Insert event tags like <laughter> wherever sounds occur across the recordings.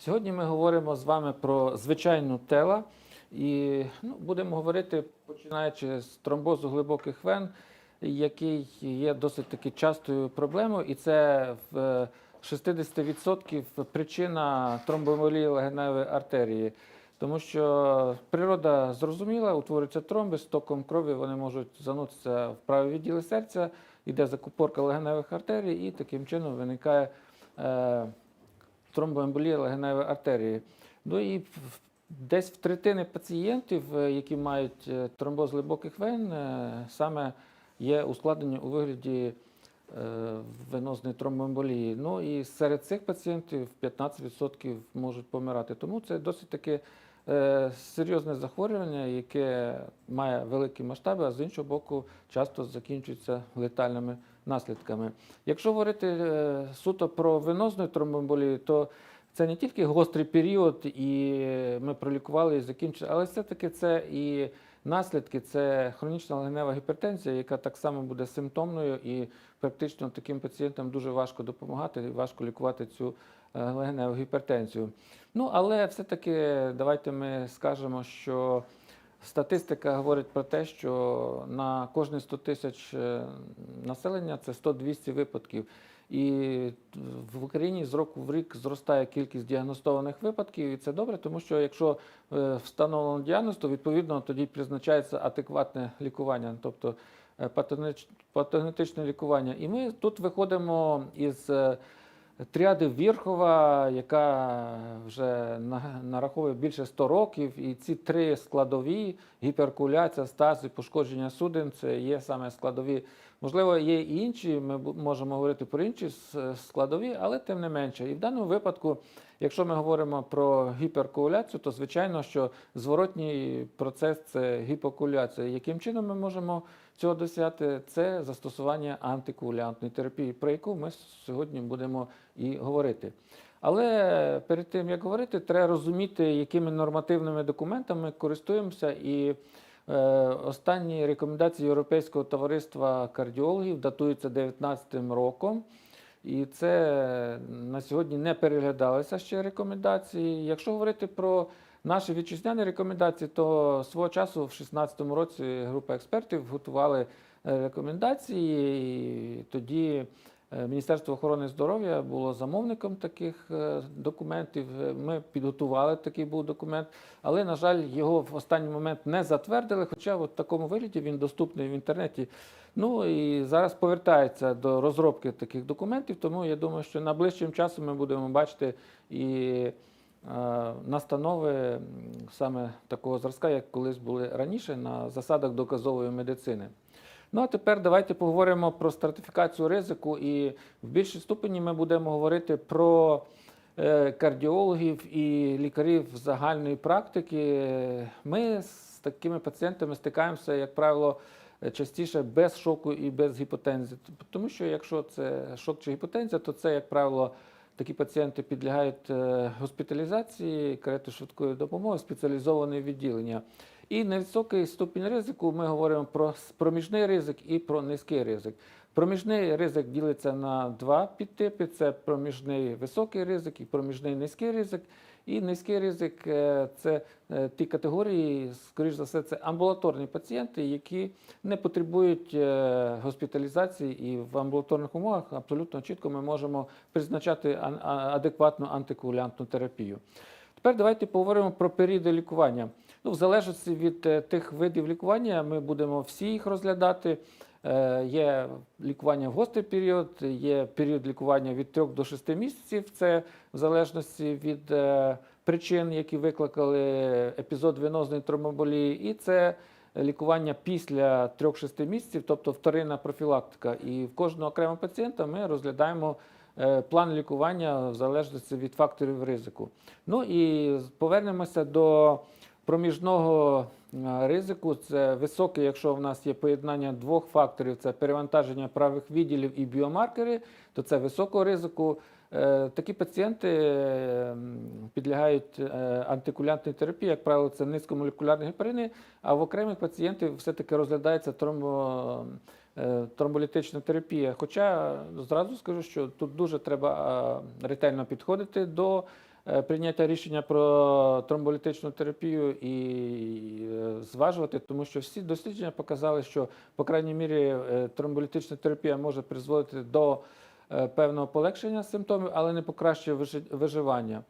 Сьогодні ми говоримо з вами про звичайну тела і ну, будемо говорити, починаючи з тромбозу глибоких вен, який є досить таки частою проблемою, і це в е, 60% причина тромбоемболії легеневої артерії. Тому що природа зрозуміла, утворюються тромби, з током крові вони можуть занутися в праві відділи серця, йде закупорка легеневих артерій, і таким чином виникає е, тромбоемболія легеневої артерії. Ну і десь в третини пацієнтів, е, які мають е, тромбоз глибоких вен, е, саме є ускладнення у вигляді венозної тромбоемболії. Ну і серед цих пацієнтів 15% можуть помирати. Тому це досить таки серйозне захворювання, яке має великі масштаби, а з іншого боку, часто закінчується летальними наслідками. Якщо говорити е, суто про венозну тромбоемболію, то це не тільки гострий період, і ми пролікували і закінчили, але все-таки це і наслідки, це хронічна легенева гіпертензія, яка так само буде симптомною, і практично таким пацієнтам дуже важко допомагати важко лікувати цю е, легеневу гіпертензію. Ну, але все-таки давайте ми скажемо, що статистика говорить про те, що на кожні 100 тисяч е, населення це 100-200 випадків. І в Україні з року в рік зростає кількість діагностованих випадків, і це добре, тому що якщо е, встановлено діагноз, то відповідно тоді призначається адекватне лікування, тобто е, патогенетичне лікування. І ми тут виходимо із тріади Вірхова, яка вже на- нараховує більше 100 років, і ці три складові гіперкуляція, стаз і пошкодження судин це є саме складові. Можливо, є і інші, ми можемо говорити про інші складові, але тим не менше. І в даному випадку, якщо ми говоримо про гіперкоагуляцію, то звичайно, що зворотній процес це гіпокоагуляція. Яким чином ми можемо цього досягти? Це застосування антикоагулянтної терапії, про яку ми сьогодні будемо і говорити. Але перед тим як говорити, треба розуміти, якими нормативними документами користуємося і. Е, Останні рекомендації Європейського товариства кардіологів датуються 2019 роком. І це на сьогодні не переглядалися ще рекомендації. Якщо говорити про наші вітчизняні рекомендації, то свого часу в 2016 році група експертів готували е, рекомендації. І тоді Міністерство охорони здоров'я було замовником таких е, документів. Е, Ми підготували такий був документ, але, на жаль, його в останній момент не затвердили. Хоча в такому вигляді він доступний в інтернеті. Ну і зараз повертається до розробки таких документів. Тому я думаю, що найближчим часом ми будемо бачити і е, настанови саме такого зразка, як колись були раніше, на засадах доказової медицини. Ну а тепер давайте поговоримо про стратифікацію ризику, і в більшій ступені ми будемо говорити про е, кардіологів і лікарів загальної практики. Ми з такими пацієнтами стикаємося, як правило, частіше без шоку і без гіпотензії. Тому що якщо це шок чи гіпотензія, то це, як правило, такі пацієнти підлягають е, госпіталізації, карети швидкої допомоги, спеціалізоване відділення. І невисокий ступінь ризику ми говоримо про проміжний ризик і про низький ризик. Проміжний ризик ділиться на два підтипи: це проміжний високий ризик і проміжний низький ризик. І низький ризик е, це е, ті категорії, скоріш за все, це амбулаторні пацієнти, які не потребують е, госпіталізації, і в амбулаторних умовах абсолютно чітко ми можемо призначати адекватну антикоагулянтну терапію. Тепер давайте поговоримо про періоди лікування. Ну, в залежності від е, тих видів лікування, ми будемо всі їх розглядати. Е, Є лікування в гострий період, є період лікування від 3 до 6 місяців. Це в залежності від е, причин, які викликали епізод венозної тромболії, і це лікування після 3-6 місяців, тобто вторинна профілактика. І в кожного окремого пацієнта ми розглядаємо план лікування в залежності від факторів ризику. Ну і повернемося до проміжного е, ризику. Це високий, якщо в нас є поєднання двох факторів: це перевантаження правих відділів і біомаркери, то це високого ризику. Е, Такі пацієнти е, підлягають антикулянтній терапії, як правило, це низькомолекулярні гепарини, а в окремих пацієнтів все-таки розглядається тромбо, тромболітична терапія. Хоча зразу скажу, що тут дуже треба ретельно підходити до прийняття рішення про тромболітичну терапію і е, зважувати, тому що всі дослідження показали, що по крайній мірі е, тромболітична терапія може призводити до е, певного полегшення симптомів, але не покращує виживання.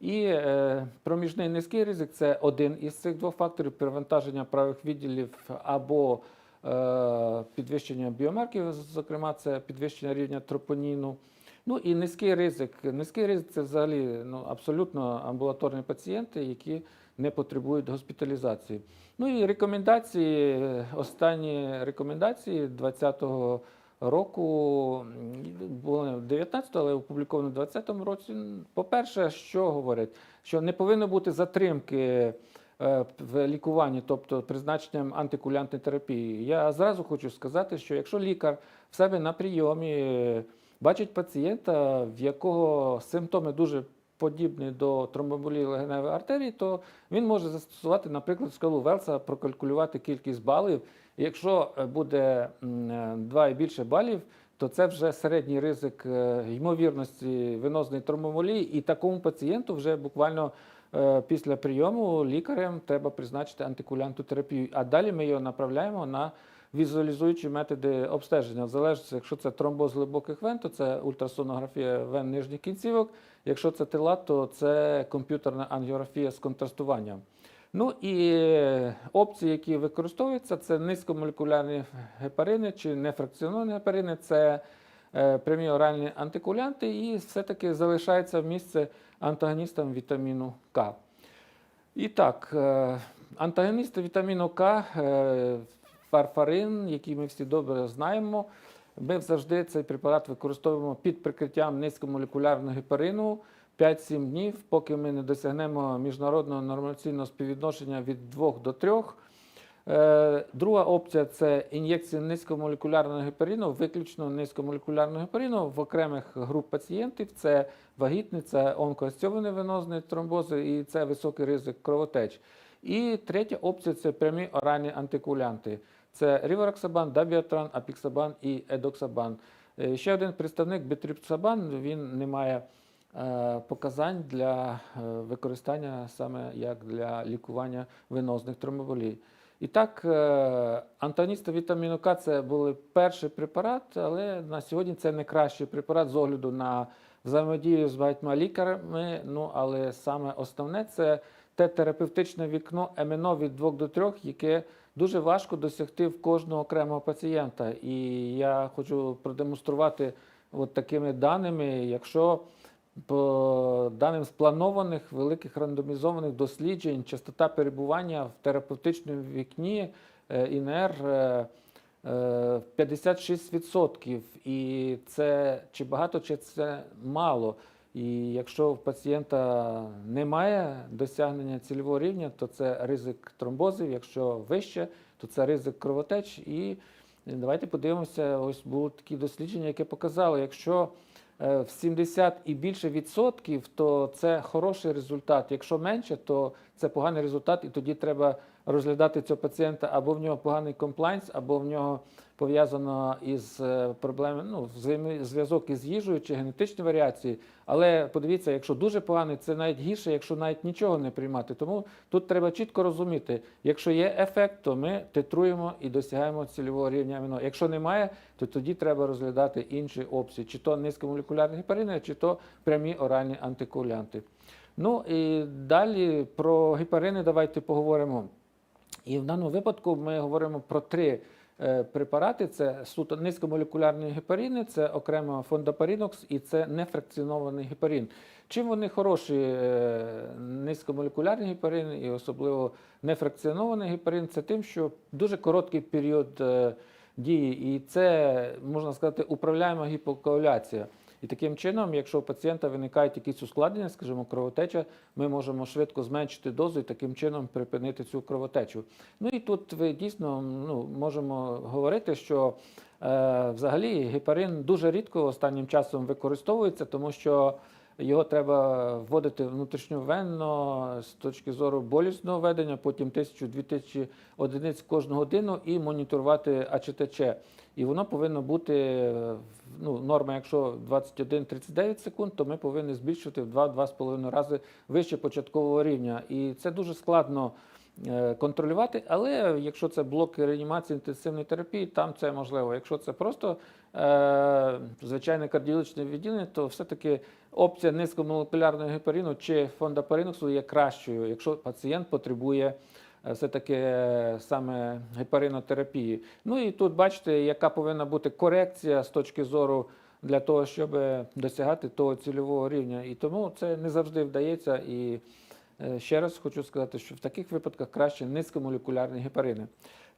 І е, проміжний низький ризик це один із цих двох факторів перевантаження правих відділів або е, підвищення біомарків, зокрема, це підвищення рівня тропоніну. Ну і низький ризик. Низький ризик це взагалі ну, абсолютно амбулаторні пацієнти, які не потребують госпіталізації. Ну і рекомендації, останні рекомендації 2020 року м, були в 19, але опубліковано в 2020 році. По-перше, що говорять? Що не повинно бути затримки е, в лікуванні, тобто призначенням антикулянтної терапії. Я зразу хочу сказати, що якщо лікар в себе на прийомі бачить пацієнта, в якого симптоми дуже подібні до тромбоемболії легеневої артерії, то він може застосувати, наприклад, шкалу Велса, прокалькулювати кількість балів. Якщо е, буде м, е, два і більше балів, то це вже середній ризик е, ймовірності венозної тромбоемболії, і такому пацієнту вже буквально після прийому лікарем треба призначити антикулянту терапію. А далі ми його направляємо на візуалізуючі методи обстеження. В залежності, якщо це тромбоз глибоких вен, то це ультрасонографія вен нижніх кінцівок. Якщо це тила, то це комп'ютерна ангіографія з контрастуванням. Ну і опції, які використовуються, це низькомолекулярні гепарини чи нефракціоновані гепарини, це е, прямі оральні антикулянти, і все-таки залишається місце антагоністам вітаміну К. І так, е, антагоністи вітаміну К, е, фарфарин, який ми всі добре знаємо. Ми завжди цей препарат використовуємо під прикриттям низькомолекулярного гепарину 5-7 днів, поки ми не досягнемо міжнародного нормаційного співвідношення від 2 до 3. Е, Друга опція це ін'єкція низькомолекулярного гепарину, виключно низькомолекулярного гепарину в окремих груп пацієнтів. Це вагітні, це онкоасцьовані венозні тромбози і це високий ризик кровотеч. І третя опція це прямі оральні антикулянти. Це рівароксабан, дабіатран, апіксабан і едоксабан. Ще один представник бітріпсабан, він не має е, показань для е, використання саме як для лікування венозних тромболій. І так, е, антагоністи вітаміну К це були перший препарат, але на сьогодні це не кращий препарат з огляду на взаємодію з багатьма лікарями. Ну, але саме основне це те терапевтичне вікно МНО від 2 до 3, яке дуже важко досягти в кожного окремого пацієнта. І я хочу продемонструвати от такими даними, якщо по даним спланованих великих рандомізованих досліджень, частота перебування в терапевтичному вікні е, ІНР е, е, 56%. І це чи багато, чи це мало. І якщо в пацієнта немає досягнення цільового рівня, то це ризик тромбозів. Якщо вище, то це ризик кровотеч. І давайте подивимося, ось було такі дослідження, яке показало, якщо е, в 70 і більше відсотків, то це хороший результат. Якщо менше, то це поганий результат, і тоді треба розглядати цього пацієнта або в нього поганий комплайнс, або в нього пов'язано із е, проблемами, ну, взаємозв'язок із їжею чи генетичні варіації. Але подивіться, якщо дуже поганий, це навіть гірше, якщо навіть нічого не приймати. Тому тут треба чітко розуміти, якщо є ефект, то ми титруємо і досягаємо цільового рівня аміно. Якщо немає, то тоді треба розглядати інші опції, чи то низькомолекулярні гепарини, чи то прямі оральні антикоагулянти. Ну і далі про гепарини давайте поговоримо. І в даному випадку ми говоримо про три препарати: це суто низькомолекулярні гепаріни, це окремо фондопарінокс і це нефракціонований гепарін. Чим вони хороші, е, низькомолекулярні гепарини і особливо нефракціонований гепарин, це тим, що дуже короткий період е, дії, і це можна сказати управляєма гіпокоагуляція. І таким чином, якщо у пацієнта виникають якісь ускладнення, скажімо, кровотеча, ми можемо швидко зменшити дозу і таким чином припинити цю кровотечу. Ну і тут ви дійсно ну, можемо говорити, що е, взагалі гепарин дуже рідко останнім часом використовується, тому що його треба вводити внутрішньовенно з точки зору болісного ведення, потім 1000-2000 одиниць кожну годину і моніторувати АЧТЧ. І воно повинно бути ну, норма, якщо 21-39 секунд, то ми повинні збільшити в 2-2,5 рази вище початкового рівня. І це дуже складно е, контролювати. Але якщо це блоки реанімації інтенсивної терапії, там це можливо. Якщо це просто е, звичайне кардіологічне відділення, то все-таки опція низькомолекулярного гепарину чи фондапариноксу є кращою, якщо пацієнт потребує е, все-таки е, саме гепаринотерапії. Ну і тут бачите, яка повинна бути корекція з точки зору для того, щоб досягати того цільового рівня. І тому це не завжди вдається. І е, ще раз хочу сказати, що в таких випадках краще низькомолекулярні гепарини.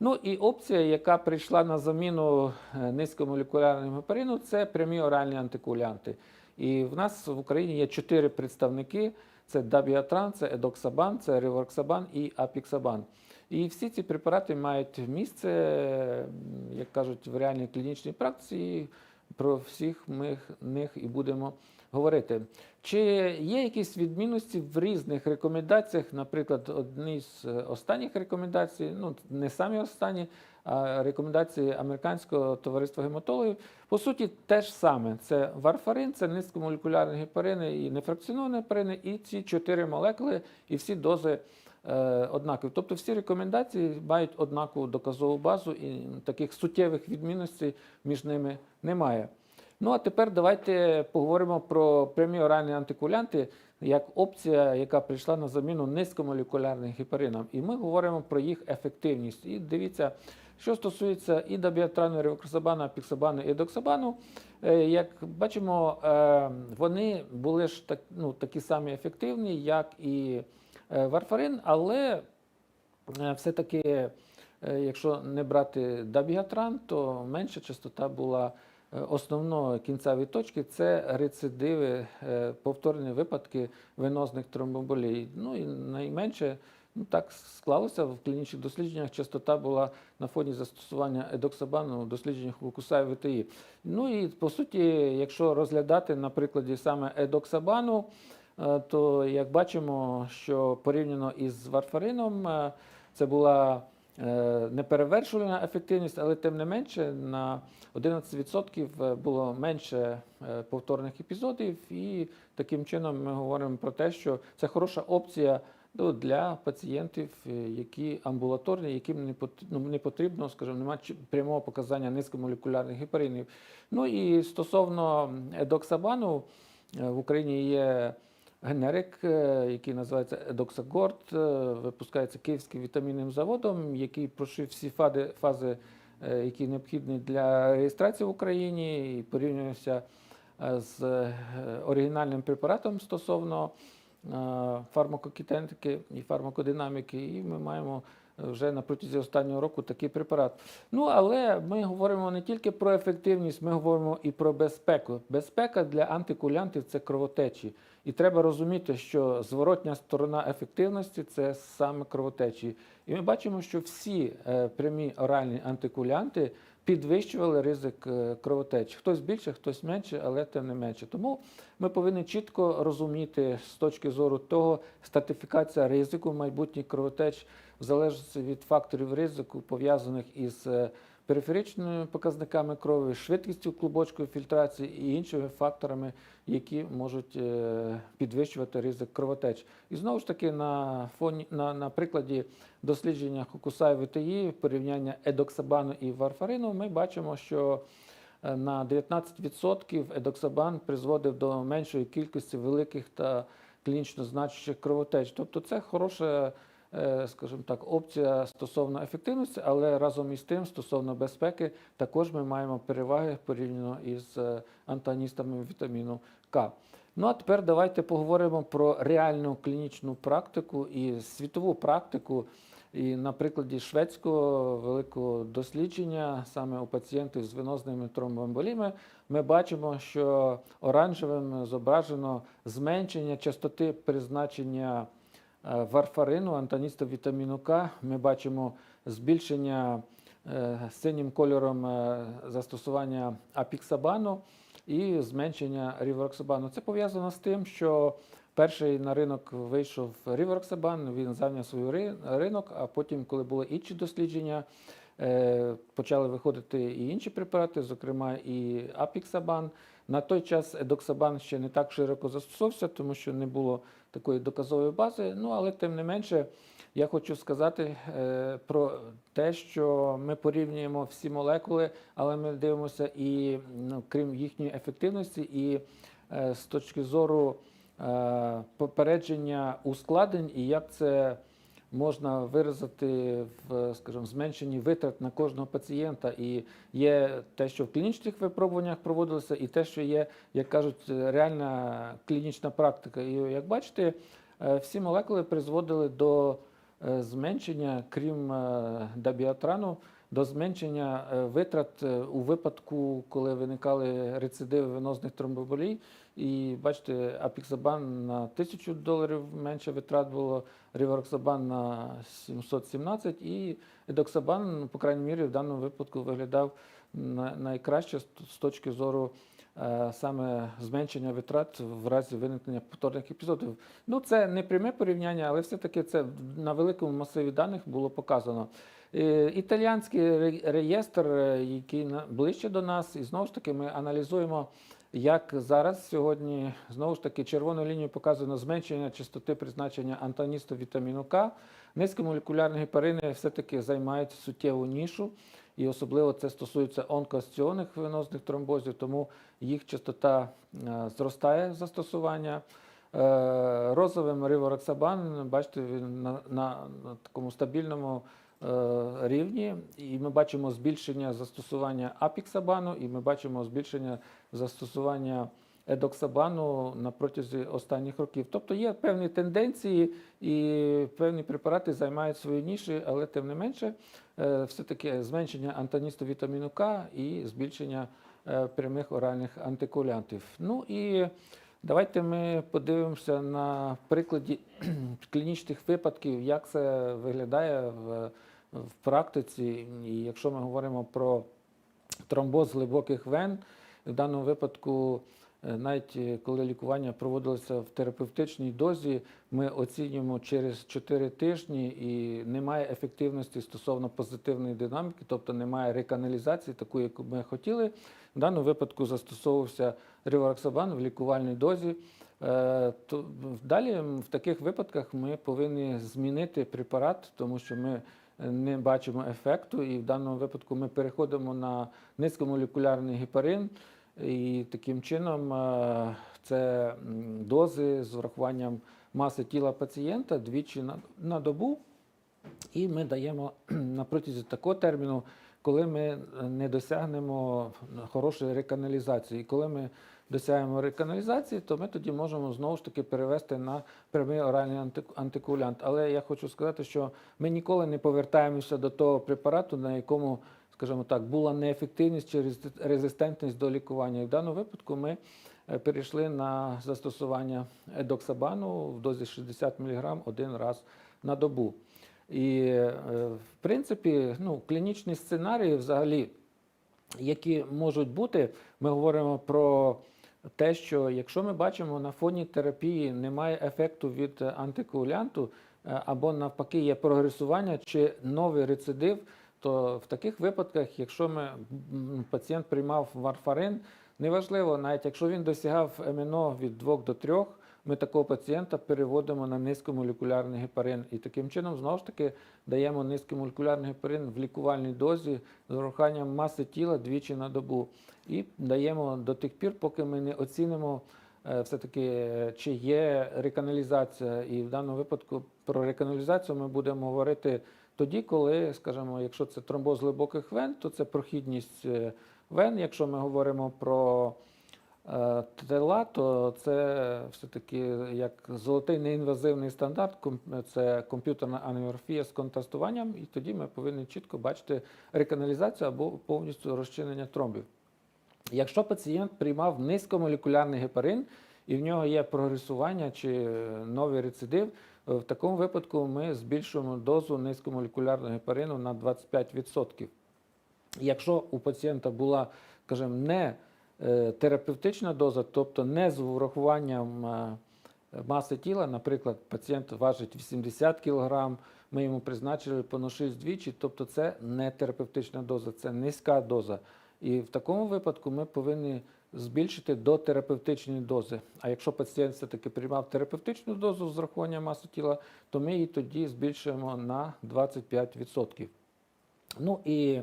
Ну і опція, яка прийшла на заміну е, низькомолекулярному гепарину, це прямі оральні антикоагулянти. І в нас в Україні є чотири представники: це Дабіатран, це Едоксабан, це Риворксабан і Апіксабан. І всі ці препарати мають місце, як кажуть, в реальній клінічній практиці. Про всіх ми них і будемо говорити. Чи є якісь відмінності в різних рекомендаціях? Наприклад, одні з е, останніх рекомендацій, ну не самі останні, рекомендації американського товариства гематологів, по суті, те ж саме: це варфарин, це низькомолекулярні гепарини і нефракціоновані гепарини, і ці чотири молекули, і всі дози е, однакові. Тобто всі рекомендації мають однакову доказову базу, і таких суттєвих відмінностей між ними немає. Ну а тепер давайте поговоримо про прямі оральні антикоагулянти як опція, яка прийшла на заміну низькомолекулярним гепаринам. І ми говоримо про їх ефективність. І дивіться, що стосується і дабіатрану, ревоксабану, апіксабану і доксабану, е, як бачимо, е, вони були ж так, ну, такі самі ефективні, як і е, варфарин, але все-таки, якщо не брати дабігатран, то менша частота була основної кінцевої точки це рецидиви, повторні випадки венозних тромбоемболій. Ну і найменше. Ну, так склалося в клінічних дослідженнях. Частота була на фоні застосування едоксабану у дослідженнях Лукуса і ВТІ. Ну і по суті, якщо розглядати на прикладі саме едоксабану, е, то як бачимо, що порівняно із варфарином, е, це була е, неперевершувана ефективність, але тим не менше на 11% було менше повторних епізодів, і таким чином ми говоримо про те, що це хороша опція ну, для пацієнтів, е, які амбулаторні, яким не ну, потрібно, скажімо, немає прямого показання низькомолекулярних гепаринів. Ну і стосовно едоксабану, е, в Україні є генерик, е, який називається Едоксагорд, випускається Київським вітамінним заводом, який пройшов всі фази, які необхідні для реєстрації в Україні, і порівнювався е, з оригінальним препаратом стосовно е, фармакокітентики і фармакодинаміки, і ми маємо е, вже на протязі останнього року такий препарат. Ну але ми говоримо не тільки про ефективність, ми говоримо і про безпеку. Безпека для антикоагулянтів – це кровотечі. І треба розуміти, що зворотня сторона ефективності це саме кровотечі. І ми бачимо, що всі е, прямі оральні антикоагулянти підвищували ризик е, кровотечі. Хтось більше, хтось менше, але тим не менше. Тому ми повинні чітко розуміти з точки зору того, статифікація ризику майбутніх кровотеч в залежності від факторів ризику, пов'язаних із е, периферичними показниками крові, швидкістю клубочкової фільтрації і іншими факторами, які можуть е, підвищувати ризик кровотеч. І знову ж таки, на фоні на, на прикладі дослідження Хокуса і ВТІ, порівняння едоксабану і варфарину, ми бачимо, що е, на 19% едоксабан призводив до меншої кількості великих та клінічно значущих кровотеч. Тобто це хороша е, скажімо так, опція стосовно ефективності, але разом із тим, стосовно безпеки, також ми маємо переваги порівняно із е, антагоністами вітаміну К. Ну а тепер давайте поговоримо про реальну клінічну практику і світову практику. І на прикладі шведського великого дослідження саме у пацієнтів з венозними тромбоемболіями ми бачимо, що оранжевим зображено зменшення частоти призначення е, варфарину, антагоніста вітаміну К. Ми бачимо збільшення е, синім кольором е, застосування апіксабану. і зменшення рівороксабану. Це пов'язано з тим, що перший на ринок вийшов рівороксабан, він зайняв свій ри- ринок, а потім, коли були інші дослідження, е, почали виходити і інші препарати, зокрема і апіксабан. На той час едоксабан ще не так широко застосовувався, тому що не було такої доказової бази. Ну але тим не менше, я хочу сказати е, про те, що ми порівнюємо всі молекули, але ми дивимося і ну, крім їхньої ефективності, і е, з точки зору е, попередження ускладнень і як це можна виразити в, скажімо, зменшенні витрат на кожного пацієнта. І є те, що в клінічних випробуваннях проводилося, і те, що є, як кажуть, реальна клінічна практика. І як бачите, е, всі молекули призводили до е, зменшення, крім е, дабіатрану, до зменшення е, витрат е, у випадку, коли виникали рецидиви венозних тромбоболій. І бачите, апіксабан на 1000 доларів менше витрат було, рівароксабан на 717 і едоксабан, по крайній мірі, в даному випадку виглядав на- найкраще з точки зору саме зменшення витрат в разі виникнення повторних епізодів. Ну, це не пряме порівняння, але все-таки це на великому масиві даних було показано. Е, Італіянський реєстр, е, який ближче до нас, і знову ж таки ми аналізуємо, як зараз сьогодні знову ж таки червоною лінією показано зменшення частоти призначення антагоністу вітаміну К. Низькомолекулярні гепарини все-таки займають суттєву нішу, і особливо це стосується онкоасціонних венозних тромбозів, тому їх частота е, зростає застосування. Е, Розовим ривороксабан, бачите, він на, на, на такому стабільному е, рівні, і ми бачимо збільшення застосування апіксабану, і ми бачимо збільшення застосування едоксабану на протязі останніх років. Тобто є певні тенденції, і певні препарати займають свої ніші, але тим не менше, е, все-таки зменшення антагоністу вітаміну К і збільшення е, прямих оральних антикоагулянтів. Ну і Давайте ми подивимося на прикладі <clears throat> клінічних випадків, як це виглядає в, в практиці. І якщо ми говоримо про тромбоз глибоких вен, в даному випадку, навіть е, коли лікування проводилося в терапевтичній дозі, ми оцінюємо через 4 тижні і немає ефективності стосовно позитивної динаміки, тобто немає реканалізації, такої, яку ми хотіли. В даному випадку застосовувався ривароксабан в лікувальній дозі. Е, далі в таких випадках ми повинні змінити препарат, тому що ми е, не бачимо ефекту, і в даному випадку ми переходимо на низькомолекулярний гепарин, і таким чином е, це дози з врахуванням маси тіла пацієнта двічі на, добу. І ми даємо <clears throat> на протязі такого терміну, коли ми не досягнемо хорошої реканалізації. І коли ми досягаємо реканалізації, то ми тоді можемо знову ж таки перевести на прямий оральний анти- антикоагулянт. Але я хочу сказати, що ми ніколи не повертаємося до того препарату, на якому, скажімо так, була неефективність чи резист- резистентність до лікування. І в даному випадку ми е, перейшли на застосування едоксабану в дозі 60 мг один раз на добу. І, е, в принципі, ну, клінічні сценарії взагалі, які можуть бути, ми говоримо про те, що якщо ми бачимо на фоні терапії немає ефекту від антикоагулянту, е, або навпаки є прогресування чи новий рецидив, то в таких випадках, якщо ми, пацієнт приймав варфарин, неважливо, навіть якщо він досягав МНО від 2 до 3, ми такого пацієнта переводимо на низькомолекулярний гепарин. І таким чином, знову ж таки, даємо низькомолекулярний гепарин в лікувальній дозі з урахуванням маси тіла двічі на добу. І даємо до тих пір, поки ми не оцінимо е, все-таки, чи є реканалізація. І в даному випадку про реканалізацію ми будемо говорити тоді, коли, скажімо, якщо це тромбоз глибоких вен, то це прохідність е, вен. Якщо ми говоримо про е, тела, то це все-таки як золотий неінвазивний стандарт, це комп'ютерна анgiografія з контрастуванням, і тоді ми повинні чітко бачити реканалізацію або повністю розчинення тромбів. Якщо пацієнт приймав низькомолекулярний гепарин і в нього є прогресування чи новий рецидив, в такому випадку ми збільшуємо дозу низькомолекулярного гепарину на 25%. Якщо у пацієнта була, скажімо, не е, терапевтична доза, тобто не з врахуванням е, маси тіла, наприклад, пацієнт важить 80 кг, ми йому призначили по 6 двічі, тобто це не терапевтична доза, це низька доза. І в такому випадку ми повинні збільшити до терапевтичної дози. А якщо пацієнт все-таки приймав терапевтичну дозу з врахуванням маси тіла, то ми її тоді збільшуємо на 25%. Ну і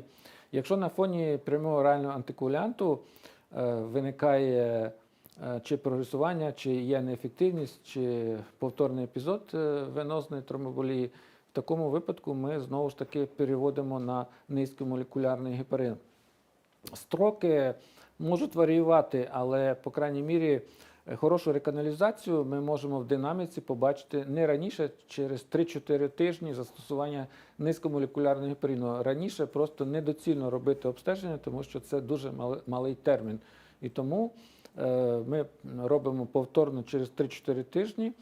якщо на фоні прямого орального антикоагулянту е, виникає е, чи прогресування, чи є неефективність, чи повторний епізод е, венозної тромболії, в такому випадку ми знову ж таки переводимо на низькомолекулярний гепарин. Строки можуть варіювати, але, по крайній мірі, е, хорошу реканалізацію ми можемо в динаміці побачити не раніше, через 3-4 тижні застосування низькомолекулярного гепарину. Раніше просто недоцільно робити обстеження, тому що це дуже малий термін. І тому е, ми робимо повторно через 3-4 тижні.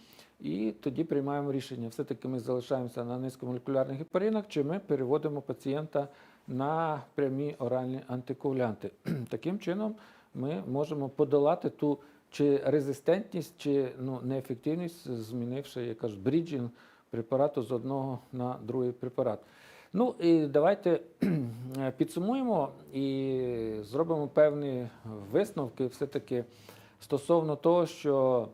І тоді приймаємо рішення. Все-таки ми залишаємося на низькомолекулярних гепаринах, чи ми переводимо пацієнта на прямі оральні антикоагулянти. <clears throat> Таким чином ми можемо подолати ту чи резистентність, чи ну, неефективність, змінивши, як кажуть, бріджинг препарату з одного на другий препарат. Ну і давайте <clears throat> підсумуємо і зробимо певні висновки все-таки стосовно того, що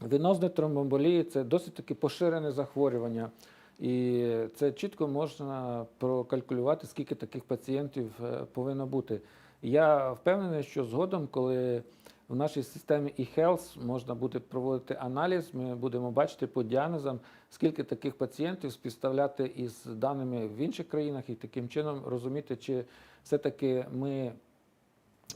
Венозна тромбоемболія – це досить таки поширене захворювання. І це чітко можна прокалькулювати, скільки таких пацієнтів е, повинно бути. Я впевнений, що згодом, коли в нашій системі eHealth можна буде проводити аналіз, ми будемо бачити по діагнозам, скільки таких пацієнтів співставляти із даними в інших країнах і таким чином розуміти, чи все-таки ми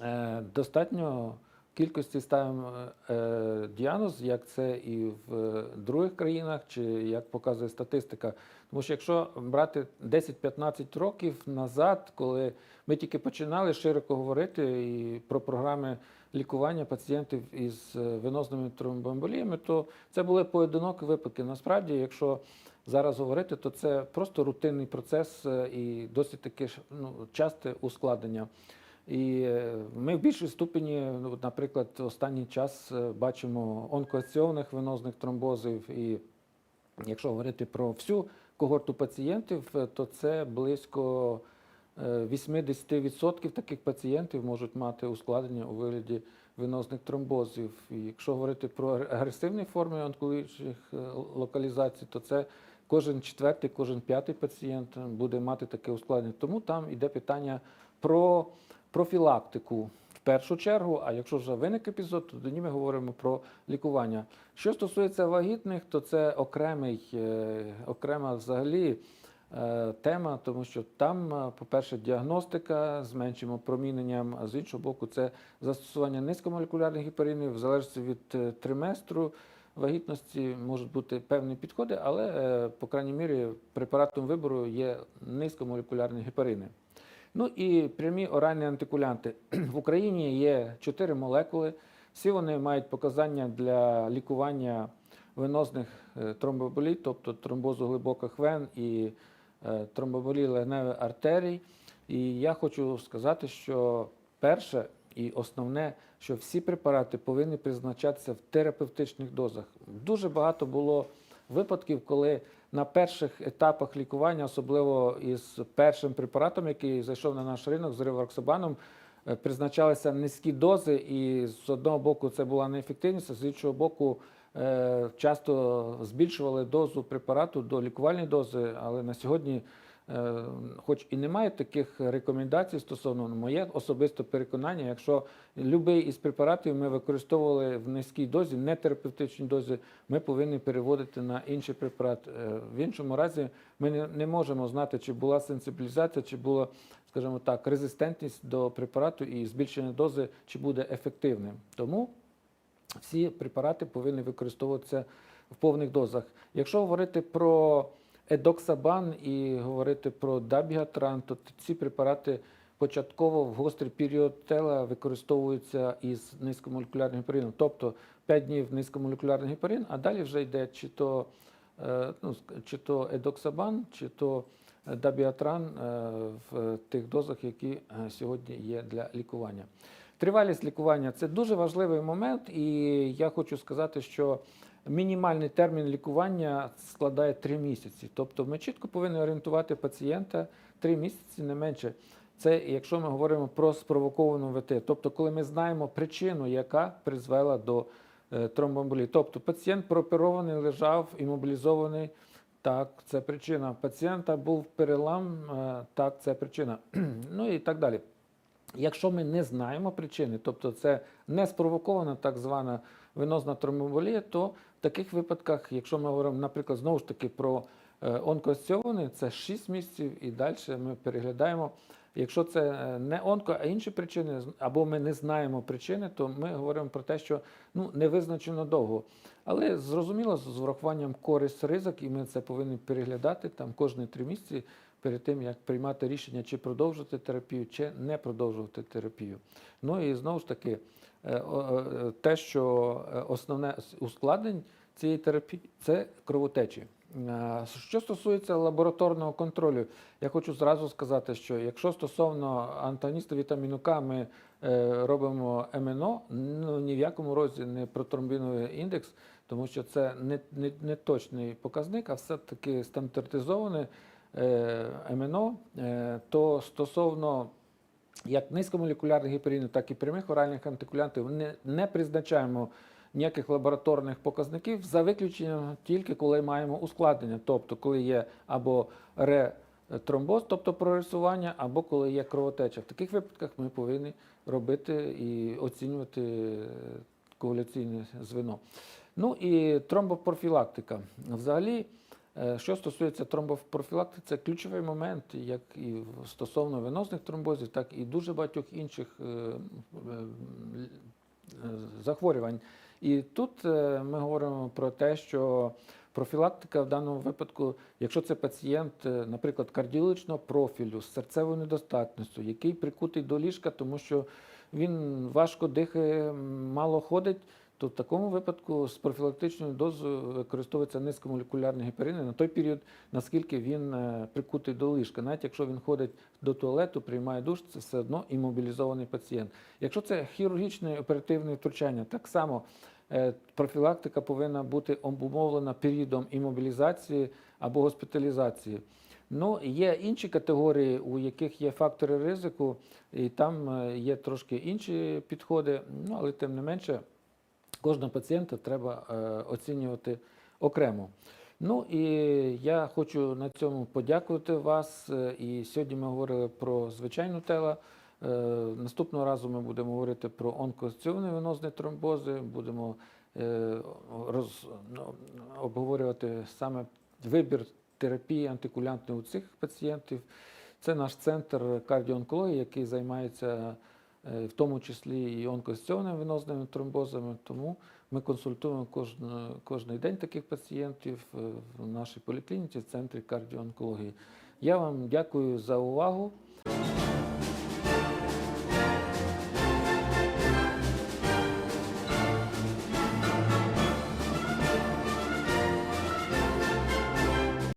е, достатньо кількості ставимо е, діагноз, як це і в е, других країнах, чи як показує статистика. Тому що якщо брати 10-15 років назад, коли ми тільки починали широко говорити і про програми лікування пацієнтів із е, венозними тромбоемболіями, то це були поодинокі випадки. Насправді, якщо зараз говорити, то це просто рутинний процес е, і досить таке ну, часте ускладнення. І е, ми в більшій ступені, ну, наприклад, останній час е, бачимо онкоаціонних венозних тромбозів. І якщо говорити про всю когорту пацієнтів, е, то це близько е, 80% таких пацієнтів можуть мати ускладнення у вигляді венозних тромбозів. І якщо говорити про агресивні форми онкологічних локалізацій, то це кожен четвертий, кожен п'ятий пацієнт буде мати таке ускладнення. Тому там йде питання про профілактику в першу чергу. А якщо вже виник епізод, то тоді ми говоримо про лікування. Що стосується вагітних, то це окремий, е, окрема взагалі е, тема, тому що там, е, по-перше, діагностика з меншим опроміненням, а з іншого боку, це застосування низькомолекулярних гіпаринів в залежності від триместру. Вагітності можуть бути певні підходи, але, по крайній мірі, препаратом вибору є низькомолекулярні гепарини. Ну і прямі оральні антикулянти. <clears throat> В Україні є чотири молекули. Всі вони мають показання для лікування венозних е, тромбоболій, тобто тромбозу глибоких вен і е, тромбоболій легневих артерій. І я хочу сказати, що перше і основне, що всі препарати повинні призначатися в терапевтичних дозах. Дуже багато було випадків, коли на перших етапах лікування, особливо із першим препаратом, який зайшов на наш ринок з реварксабаном, е, призначалися низькі дози, і з одного боку це була неефективність, а з іншого боку, е, часто збільшували дозу препарату до лікувальної дози, але на сьогодні. Е, Хоч і немає таких рекомендацій стосовно ну, моє особисте переконання, якщо будь-який із препаратів ми використовували в низькій дозі, не терапевтичній дозі, ми повинні переводити на інший препарат. Е, В іншому разі ми не, не можемо знати, чи була сенсибілізація, чи була, скажімо так, резистентність до препарату і збільшення дози, чи буде ефективним. Тому всі препарати повинні використовуватися в повних дозах. Якщо говорити про едоксабан і говорити про дабігатран, то ці препарати початково в гострий період тела використовуються із низькомолекулярним гепарином, тобто 5 днів низькомолекулярний гепарин, а далі вже йде чи то, е, ну, чи то едоксабан, чи то е, дабіатран е, в тих дозах, які сьогодні є для лікування. Тривалість лікування це дуже важливий момент, і я хочу сказати, що мінімальний термін лікування складає 3 місяці. Тобто ми чітко повинні орієнтувати пацієнта 3 місяці, не менше. Це якщо ми говоримо про спровоковану ВТ, тобто коли ми знаємо причину, яка призвела до е, тромбоемболії. Тобто пацієнт прооперований, лежав, імобілізований. Так, це причина. Пацієнта був перелам, е, так, це причина. <clears throat> ну і так далі. Якщо ми не знаємо причини, тобто це не спровокована так звана венозна тромбоемболія, то в таких випадках, якщо ми говоримо, наприклад, знову ж таки про е, це 6 місяців і далі ми переглядаємо. Якщо це е, не онко, а інші причини, або ми не знаємо причини, то ми говоримо про те, що ну, не визначено довго. Але зрозуміло, з врахуванням користь ризик, і ми це повинні переглядати там кожні три місяці перед тим, як приймати рішення, чи продовжувати терапію, чи не продовжувати терапію. Ну і знову ж таки, е, е, те, що е, основне ускладнень цієї терапії це кровотечі. Що стосується лабораторного контролю, я хочу зразу сказати, що якщо стосовно антагоністу вітаміну К ми робимо МНО, ну ні в якому разі не протромбіновий індекс, тому що це не, не, не точний показник, а все-таки стандартизоване е, МНО, е, то стосовно як низькомолекулярних гіперінів, так і прямих оральних антикулянтів не, не призначаємо ніяких лабораторних показників за виключенням тільки коли маємо ускладнення, тобто коли є або ретромбоз, тобто прорисування, або коли є кровотеча. В таких випадках ми повинні робити і оцінювати е, коагуляційне звено. Ну і тромбопрофілактика. Взагалі, е, що стосується тромбопрофілактики, це ключовий момент, як і стосовно венозних тромбозів, так і дуже багатьох інших е, е, е, захворювань. І тут е, ми говоримо про те, що профілактика в даному випадку, якщо це пацієнт, е, наприклад, кардіологічного профілю з серцевою недостатністю, який прикутий до ліжка, тому що він важко дихає, мало ходить, то в такому випадку з профілактичною дозою використовується низькомолекулярний гіперин на той період, наскільки він е, прикутий до ліжка. Навіть якщо він ходить до туалету, приймає душ, це все одно імобілізований пацієнт. Якщо це хірургічне оперативне втручання, так само е, профілактика повинна бути обумовлена періодом імобілізації або госпіталізації. Ну, є інші категорії, у яких є фактори ризику, і там е, є трошки інші підходи, ну, але тим не менше, кожного пацієнта треба е, оцінювати окремо. Ну і я хочу на цьому подякувати вас. Е, І сьогодні ми говорили про звичайну тело. Е, Наступного разу ми будемо говорити про онкоасоційовані венозні тромбози, будемо роз, ну, обговорювати саме вибір терапії антикулянтної у цих пацієнтів. Це наш центр кардіоонкології, який займається в тому числі і онкоасоційованими венозними тромбозами. Тому ми консультуємо кожен, кожний день таких пацієнтів е, в нашій поліклініці, в центрі кардіоонкології. Я вам дякую за увагу.